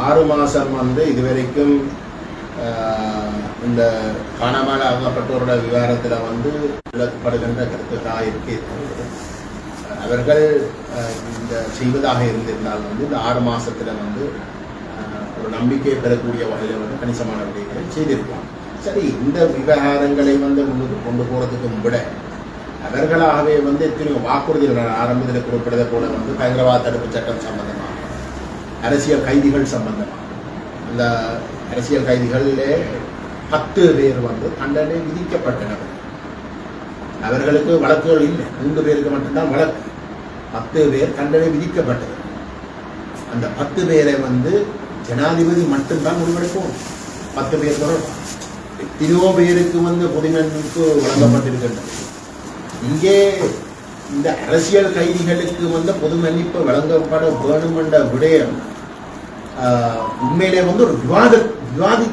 ஆறு மாதம் வந்து இதுவரைக்கும் இந்த காணாமல் ஆகப்பட்டோரோட விவகாரத்தில் வந்து விளக்கப்படுகின்ற கருத்துக்களாக இருக்கே அவர்கள் இந்த செய்வதாக இருந்திருந்தால் வந்து இந்த ஆறு மாதத்தில் வந்து ஒரு நம்பிக்கை பெறக்கூடிய வகையில் வந்து கணிசமான விடயங்களை செய்திருப்பாங்க சரி இந்த விவகாரங்களை வந்து முன்னுக்கு கொண்டு போகிறதுக்கும் விட அவர்களாகவே வந்து எத்தனையோ வாக்குறுதிகள் ஆரம்பத்தில் குறிப்பிட்டதை போல வந்து பயங்கரவாத தடுப்பு சட்டம் சம்பந்தமாக அரசியல் கைதிகள் சம்பந்தமாக. அந்த அரசியல் கைதிகளிலே பத்து பேர் வந்து தண்டனை விதிக்கப்பட்டனர். அவர்களுக்கு வழக்குகள் இல்லை. மூன்று பேருக்கு மட்டும்தான் வழக்கு. பத்து பேர் தண்டனை விதிக்கப்பட்டது அந்த பத்து பேரை வந்து ஜனாதிபதி மட்டும்தான் முடிவெடுக்கும். பத்து பேர் தொடர்பு எத்தனையோ பேருக்கு வந்து பொதுமன்னுக்கு வழங்கப்பட்டிருக்கின்றது இங்கே இந்த அரசியல் கைதிகளுக்கு வந்து பொது மன்னிப்பு வழங்கப்பட வேணும் என்ற விடயம் உண்மையிலே வந்து ஒரு விவாத விவாதி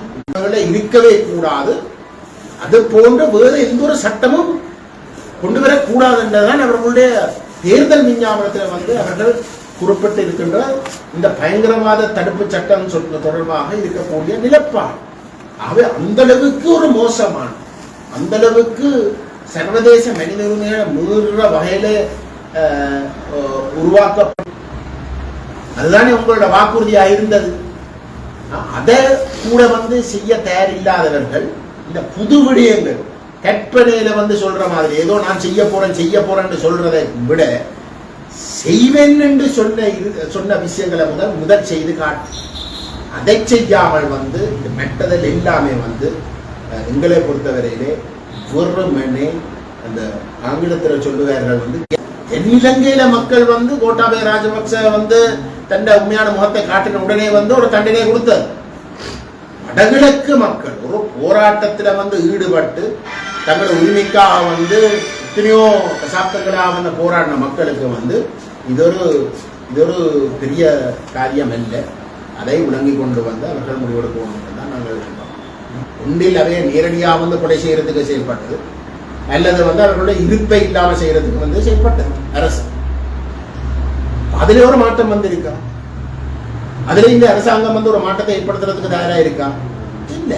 இருக்கவே கூடாது. அது போன்ற வேறு எந்த ஒரு சட்டமும் கொண்டு வரக்கூடாது என்றுதான் அவர்களுடைய தேர்தல் விஞ்ஞாபனத்தில் வந்து அவர்கள் குறிப்பிட்டு இருக்கின்ற இந்த பயங்கரவாத தடுப்பு சட்டம் சொல்ல தொடர்பாக இருக்கக்கூடிய நிலப்பாடு. ஆகவே அந்த அளவுக்கு ஒரு மோசமான அந்த அளவுக்கு சர்வதேச மனித உரிமைகளை மீறுற வகையில உருவாக்கப்பட்ட அதுதானே உங்களோட வாக்குறுதியா இருந்தது. அதை கூட வந்து செய்ய தயாரில்லாதவர்கள் இந்த புது விடயங்கள் கற்பனையில வந்து சொல்ற மாதிரி ஏதோ நான் செய்ய போறேன் செய்ய போறேன்னு சொல்றதை விட செய்வேன் என்று சொன்ன இது சொன்ன விஷயங்களை முதல் முதல் செய்து காட்டு. அதை செய்யாமல் வந்து இந்த மெட்டதல் எல்லாமே வந்து எங்களை பொறுத்தவரையிலே வெறுமனே அந்த ஆங்கிலத்தில் சொல்லுவார்கள் வந்து தென்னிலங்கையில மக்கள் வந்து கோட்டாபய ராஜபக்ச வந்து தன்னை உண்மையான முகத்தை காட்டின உடனே வந்து ஒரு தண்டனை கொடுத்தார் வடகிழக்கு மக்கள் ஒரு போராட்டத்தில் வந்து ஈடுபட்டு தங்களோட உரிமைக்காக வந்து எத்தனையோ தசாப்தங்களாக வந்து போராடின மக்களுக்கு வந்து இது ஒரு இது ஒரு பெரிய காரியம் இல்லை அதை உணங்கி கொண்டு வந்து அவர்கள் முடிவெடுக்கணும் தான் நாங்கள் எதிர்பார்க்கிறோம். ஒன்றில் அவைய நேரடியாக வந்து கொலை செய்யறதுக்கு செயல்பட்டது. அல்லது வந்து அவர்களுடைய இருப்பை இல்லாமல் செய்யறதுக்கு வந்து செயல்பட்டது. அரசு. அதுல ஒரு மாற்றம் வந்து இருக்கா அதுல இந்த அரசாங்கம் வந்து ஒரு மாற்றத்தை ஏற்படுத்துறதுக்கு தயாரா இருக்கா? இல்ல.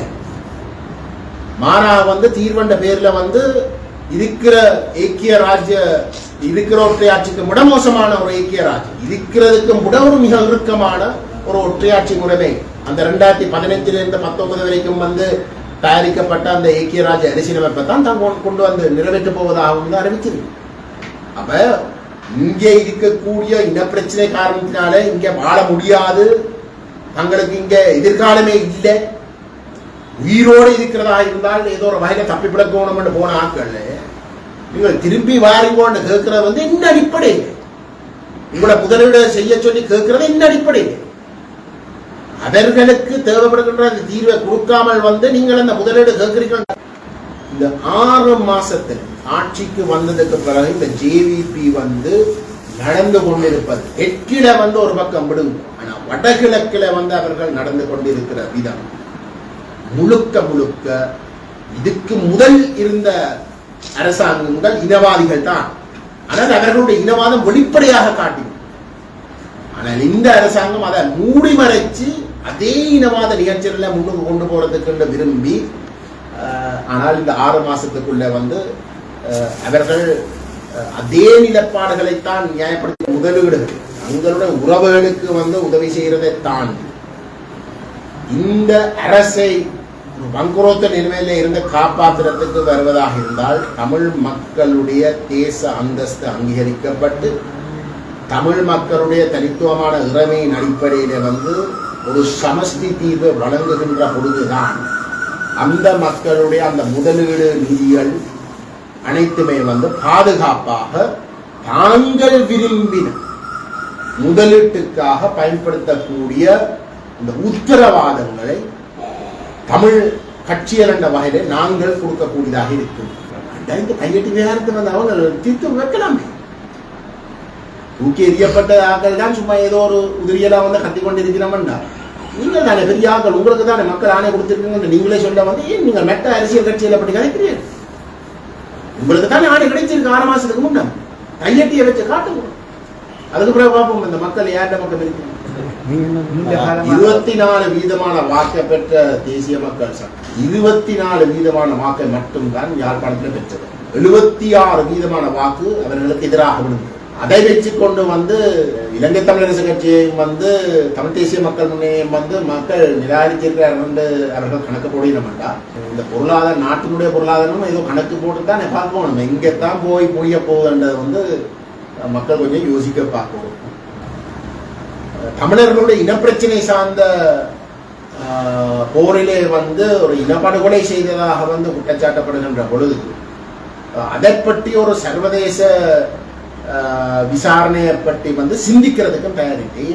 மாறா வந்து தீர்வண்ட பேர்ல வந்து இருக்கிற ஏக்கிய ராஜ்ய இருக்கிற ஒற்றையாட்சிக்கு முட மோசமான ஒரு ஏக்கிய ராஜ்யம். இருக்கிறதுக்கு முட ஒரு மிக இறுக்கமான ஒரு ஒற்றையாட்சி முறைமை. அந்த ரெண்டாயிரத்தி பதினஞ்சுல இருந்து பத்தொன்பது வரைக்கும் வந்து தயாரிக்கப்பட்ட அந்த ஏக்கிய ராஜ்ய அரசியலமைப்பை தான் தான் கொண்டு- கொண்டு வந்து நிறைவேற்ற போவதாகவும் வந்து அறிவிச்சிருக்கு. அப்ப இங்கே இருக்கக்கூடிய இனப்பிரச்சனை காரணத்தினால இங்கே வாழ முடியாது. தங்களுக்கு இங்கே எதிர்காலமே இல்லை. உயிரோடு இருக்கிறதா இருந்தால் ஏதோ ஒரு வகையில் தப்பி போன ஆட்கள். நீங்கள் திரும்பி வாரிங்கோன்னு கேட்கறது வந்து என்ன அடிப்படையில். உங்களை முதலீடு செய்ய சொல்லி கேட்கறது என்ன அடிப்படையில். அவர்களுக்கு தேவைப்படுகின்ற அந்த தீர்வை கொடுக்காமல் வந்து நீங்கள் அந்த முதலீடு கேட்கிறீர்கள். இந்த ஆறு மாசத்தில் ஆட்சிக்கு வந்ததுக்கு பிறகு இந்த ஜேவிபி வந்து நடந்து கொண்டிருப்பது. தெற்கில வந்து ஒரு பக்கம் விடுங்க. ஆனா வடகிழக்கில வந்து அவர்கள் நடந்து கொண்டிருக்கிற விதம். முழுக்க முழுக்க இதுக்கு முதல் இருந்த அரசாங்கங்கள் இனவாதிகள் தான். ஆனால் அவர்களுடைய இனவாதம் வெளிப்படையாக காட்டி. ஆனால் இந்த அரசாங்கம் அதை மூடி மறைச்சு அதே இனவாத நிகழ்ச்சிகளை முன்னுக்கு கொண்டு போறதுக்கு விரும்பி ஆனால் இந்த ஆறு மாசத்துக்குள்ள வந்து அஹ், அவர்கள் அஹ், அதே நிலப்பாடுகளைத்தான் நியாயப்படுத்தி முதலீடுகள். தங்களுடைய உறவுகளுக்கு வந்து உதவி செய்யறதை தாண்டி இந்த அரசை ஒரு வங்குரோத்த நிலைமையில இருந்து காப்பாற்றுறதுக்கு வருவதாக இருந்தால் தமிழ் மக்களுடைய தேச அந்தஸ்து அங்கீகரிக்கப்பட்டு தமிழ் மக்களுடைய தனித்துவமான இறைமையின் அடிப்படையில வந்து ஒரு சமஸ்தி தீர்வு வழங்குகின்ற பொழுதுதான் அந்த மக்களுடைய அந்த முதலீடு நிதிகள் அனைத்துமே வந்து பாதுகாப்பாக தாங்கள் விரும்பின முதலீட்டுக்காக பயன்படுத்தக்கூடிய இந்த உத்தரவாதங்களை தமிழ் கட்சியல் என்ற வகையில நாங்கள் கொடுக்கக்கூடியதாக இருக்கும். இந்த கையெட்டி விவகாரத்தை வந்து அவங்க தீர்த்து வைக்கலாமே. தூக்கி எரியப்பட்ட ஆக்கள் தான் சும்மா ஏதோ ஒரு உதிரியெல்லாம் வந்து கத்தி கொண்டிருக்கிறோம்டா நீங்கள் தானே பெரிய ஆக்கள் உங்களுக்கு தானே மக்கள் ஆணை கொடுத்துருக்கீங்க நீங்களே சொல்ல வந்து ஏன் நீங்கள் மெட்ட அரசியல் கட்சியில் அப்படி கதைக்கிறீர்கள்? உங்களுக்கு தானே ஆணை கிடைச்சிருக்கு ஆறு மாசத்துக்கு முன்ன. கையெட்டியை வச்சு காட்டுங்க. அதுக்கு பிறகு பார்ப்போம் இந்த மக்கள் யார்கிட்ட மக்கள் இருக்கு இருபத்தி நாலு வீதமான வாக்கை பெற்ற தேசிய மக்கள் சக்தி இருபத்தி நாலு வீதமான வாக்கை மட்டும்தான் யாழ்ப்பாணத்தில் பெற்றது? எழுபத்தி ஆறு வீதமான வாக்கு அவர்களுக்கு எதிராக விழுந்தது. அதை வச்சு கொண்டு வந்து இலங்கை தமிழரசு கட்சியையும் வந்து தமிழ் தேசிய மக்கள் முன்னையும் வந்து மக்கள் நிராகரிச்சிருக்கிறார்கள் அவர்கள் கணக்கு போடுகிறமாட்டா இந்த பொருளாதார நாட்டினுடைய பொருளாதாரம் ஏதோ கணக்கு போட்டு தான் பார்க்கணும். எங்கத்தான் போய் முடிய போகுதுன்றது வந்து மக்கள் கொஞ்சம் யோசிக்க பார்க்கணும். தமிழர்களுடைய இனப்பிரச்சனை சார்ந்த ஆஹ், போரிலே வந்து ஒரு இனப்படுகொலை செய்ததாக வந்து குற்றச்சாட்டப்படுகின்ற பொழுது அதை பற்றி ஒரு சர்வதேச விசாரணையை பற்றி வந்து சிந்திக்கிறதுக்கும் தயாரிட்டி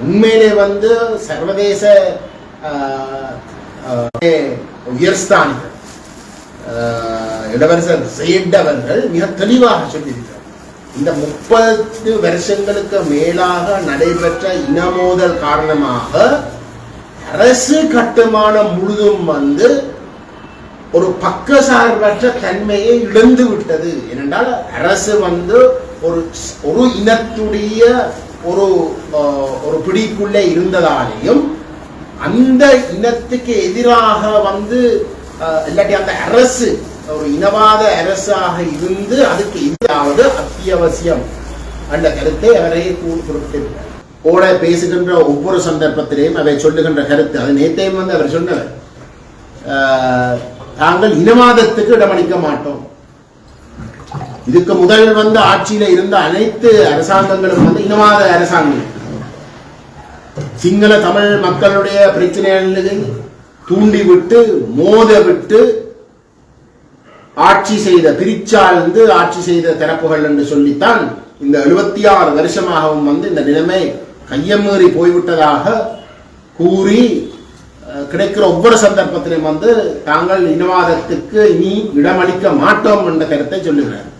உண்மையிலே வந்து சர்வதேச ஆஹ், உயர்ஸ்தானிகள் ஆஹ், இளவரசர் ஜெயட் அவர்கள் மிக தெளிவாக சொல்லியிருக்கிறார். இந்த முப்பது வருஷங்களுக்கு மேலாக நடைபெற்ற இனமோதல் காரணமாக அரசு கட்டுமானம் முழுதும் வந்து ஒரு பக்கசார்பற்ற தன்மையை இழந்து விட்டது. ஏனென்றால் அரசு வந்து ஒரு ஒரு இனத்துடைய ஒரு ஒரு பிடிக்குள்ளே இருந்ததாலேயும் அந்த இனத்துக்கு எதிராக வந்து இல்லாட்டி அந்த அரசு ஒரு இனவாத அரசாக இருந்து அதுக்கு எதிராவது அத்தியாவசியம் என்ற கருத்தை அவரே குறிப்பிட்டிருந்தார் குறிப்பிட்டிருக்கிறார் கூட பேசுகின்ற ஒவ்வொரு சந்தர்ப்பத்திலையும் அவை சொல்லுகின்ற கருத்து. அது நேத்தையும் வந்து அவர் சொன்னவர் நாங்கள் இனவாதத்துக்கு இடமளிக்க மாட்டோம். இதுக்கு முதல் வந்து ஆட்சியில இருந்த அனைத்து அரசாங்கங்களும் வந்து இனவாத அரசாங்கம். சிங்கள தமிழ் மக்களுடைய பிரச்சனைகளை தூண்டி விட்டு மோத விட்டு ஆட்சி செய்த பிரிச்சாழ்ந்து ஆட்சி செய்த தரப்புகள் என்று சொல்லித்தான் இந்த எழுபத்தி ஆறு வருஷமாகவும் வந்து இந்த நிலைமை கையமீறி போய்விட்டதாக கூறி கிடைக்கிற ஒவ்வொரு சந்தர்ப்பத்திலும் வந்து தாங்கள் இனவாதத்துக்கு இனி இடமளிக்க மாட்டோம் என்ற கருத்தை சொல்லுகிறார்.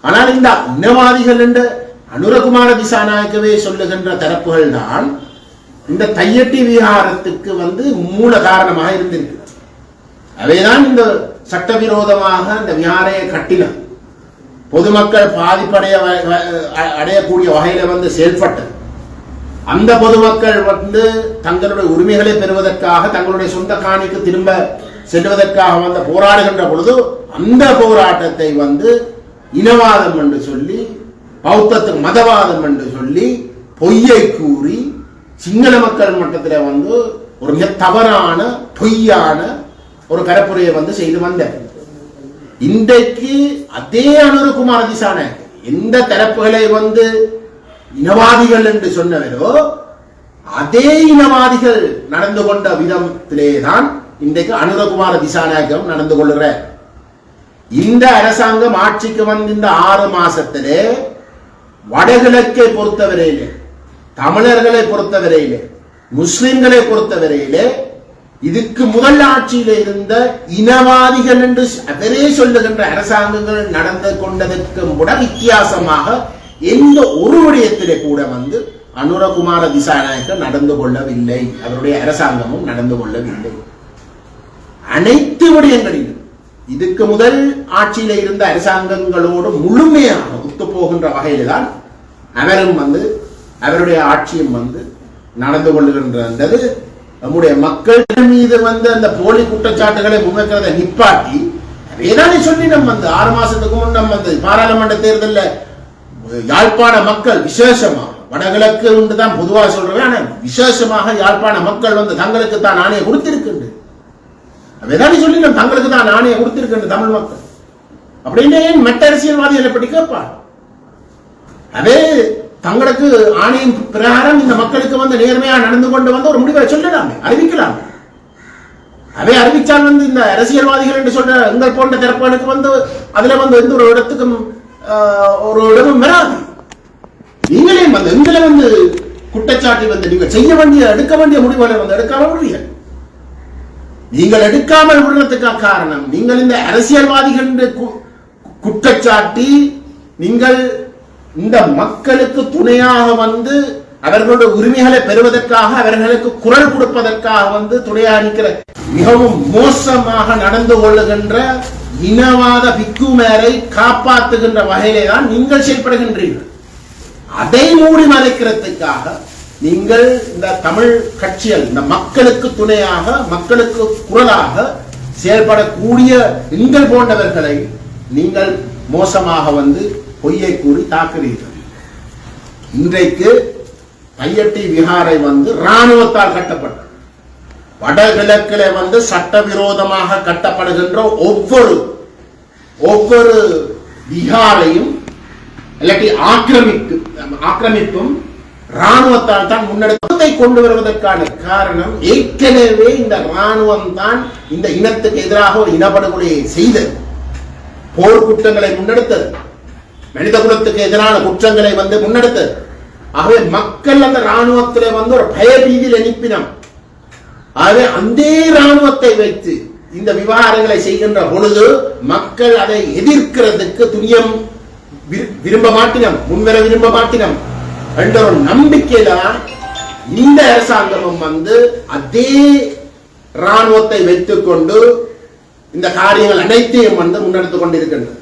ஆனால் இந்த இனவாதிகள் என்று அனுரகுமார திசாநாயக்கவே சொல்லுகின்ற தரப்புகள் தான் இந்த தையட்டி விகாரத்துக்கு வந்து மூல காரணமாக இருந்திருக்கு அவைதான் இந்த சட்டவிரோதமாக இந்த விகாரையை கட்டின. பொதுமக்கள் பாதிப்படைய வ- வ- அ- அடையக்கூடிய வகையில வந்து செயல்பட்டது. அந்த பொதுமக்கள் வந்து தங்களுடைய உரிமைகளை பெறுவதற்காக தங்களுடைய சொந்த காணிக்கு திரும்ப செல்வதற்காக வந்து போராடுகின்ற பொழுது அந்த போராட்டத்தை வந்து இனவாதம் என்று சொல்லி பௌத்தத்துக்கு மதவாதம் என்று சொல்லி பொய்யை கூறி சிங்கள மக்கள் மட்டத்தில் வந்து ஒரு மிக தவறான பொய்யான ஒரு கரப்புரையை வந்து செய்து வந்தார் இன்றைக்கு அதே அனுரகுமார திசான எந்த தரப்புகளை வந்து இனவாதிகள் என்று சொன்னவரோ அதே இனவாதிகள் நடந்து கொண்ட விதத்திலே தான் இன்றைக்கு அனுரகுமார திசாநாயகம் நடந்து கொள்கிறார் இந்த அரசாங்கம் ஆட்சிக்கு வந்த இந்த ஆறு மாசத்திலே வடகிழக்கை பொறுத்தவரையிலே தமிழர்களை பொறுத்தவரையிலே முஸ்லிம்களை பொறுத்தவரையிலே இதுக்கு முதல் ஆட்சியில இருந்த இனவாதிகள் என்று அவரே சொல்லுகின்ற அரசாங்கங்கள் நடந்து கொண்டதற்கும் கூட வித்தியாசமாக எந்த ஒரு விடயத்திலே கூட வந்து அனுரகுமார திசாநாயக்க நடந்து கொள்ளவில்லை. அவருடைய அரசாங்கமும் நடந்து கொள்ளவில்லை. அனைத்து விடயங்களிலும் இதுக்கு முதல் ஆட்சியில இருந்த அரசாங்கங்களோடு முழுமையாக ஒத்து போகின்ற தான் அவரும் வந்து அவருடைய ஆட்சியும் வந்து நடந்து கொள்ளுகின்றது. நம்முடைய மக்கள் மீது வந்து அந்த போலி குற்றச்சாட்டுகளை முன்வைக்கிறதை நிப்பாட்டி வேதானே சொல்லி நம்ம வந்து ஆறு மாசத்துக்கு முன் நம்ம வந்து பாராளுமன்ற தேர்தலில் யாழ்ப்பாண மக்கள் விசேஷமாக. வடகிழக்கு உண்டு தான் பொதுவாக சொல்றேன். ஆனா விசேஷமாக யாழ்ப்பாண மக்கள் வந்து தங்களுக்கு தான் ஆணையை கொடுத்திருக்கின்றது. வேதானே சொல்லி தங்களுக்கு தான் ஆணையை கொடுத்திருக்கின்ற தமிழ் மக்கள். அப்படின்னு ஏன் மற்ற அரசியல்வாதிகளை பற்றி கேட்பார்? அதே தங்களுக்கு ஆணையின் பிரகாரம் இந்த மக்களுக்கு வந்து நேர்மையா நடந்து கொண்டு வந்து ஒரு முடிவை சொல்லலாமே அறிவிக்கலாமே. அவை அறிவிச்சால் வந்து இந்த அரசியல்வாதிகள் என்று சொல்ற எங்கள் போன்ற தரப்புகளுக்கு வந்து அதுல வந்து எந்த ஒரு இடத்துக்கும் ஒரு இடமும் வராது நீங்களே வந்து எங்களை வந்து குற்றச்சாட்டி வந்து நீங்க செய்ய வேண்டிய எடுக்க வேண்டிய முடிவுகளை வந்து எடுக்காம விடுவீங்க நீங்கள் எடுக்காமல் விடுறதுக்கு காரணம் நீங்கள் இந்த அரசியல்வாதிகள் என்று கு- குற்றச்சாட்டி நீங்கள் இந்த மக்களுக்கு துணையாக வந்து அவர்களுடைய உரிமைகளை பெறுவதற்காக அவர்களுக்கு குரல் கொடுப்பதற்காக வந்து துணையாக இருக்கிற மிகவும் மோசமாக நடந்து கொள்ளுகின்ற இனவாத பிக்குமேரை காப்பாற்றுகின்ற வகையிலே தான் நீங்கள் செயல்படுகின்றீர்கள். அதை மூடி மறைக்கிறதுக்காக நீங்கள் இந்த தமிழ் கட்சிகள் இந்த மக்களுக்கு துணையாக மக்களுக்கு குரலாக செயல்படக்கூடிய எங்கள் போன்றவர்களை நீங்கள் மோசமாக வந்து பொய்யை கூறி தாக்குறீர்கள் இன்றைக்கு கையட்டி விகாரை வந்து ராணுவத்தால் கட்டப்பட்டது. வடகிழக்கில் வந்து சட்டவிரோதமாக கட்டப்படுகின்ற ஒவ்வொரு ஒவ்வொரு விகாரையும் இல்லாட்டி ஆக்கிரமிப்பு ஆக்கிரமிப்பும் ராணுவத்தால் தான் முன்னெடுப்பதை கொண்டு வருவதற்கான காரணம் ஏற்கனவே இந்த ராணுவம் தான் இந்த இனத்துக்கு எதிராக ஒரு இனப்படுகொலையை செய்தது. போர் குற்றங்களை முன்னெடுத்தது. மனித குலத்துக்கு எதிரான குற்றங்களை வந்து முன்னெடுத்தது. ஆகவே மக்கள் அந்த ராணுவத்திலே வந்து ஒரு பயபீதியில் எழுப்பினான் அது அந்த ராணுவத்தை வைத்து இந்த விவகாரங்களை செய்கின்ற பொழுது மக்கள் அதை எதிர்க்கிறதுக்கு துணியம் விரு- விரும்ப மாட்டினம் முன்வர விரும்ப மாட்டினம் என்ற ஒரு நம்பிக்கையில இந்த அரசாங்கமும் வந்து அதே ராணுவத்தை வைத்துக்கொண்டு இந்த காரியங்கள் அனைத்தையும் வந்து முன்னெடுத்துக் கொண்டிருக்கின்றது.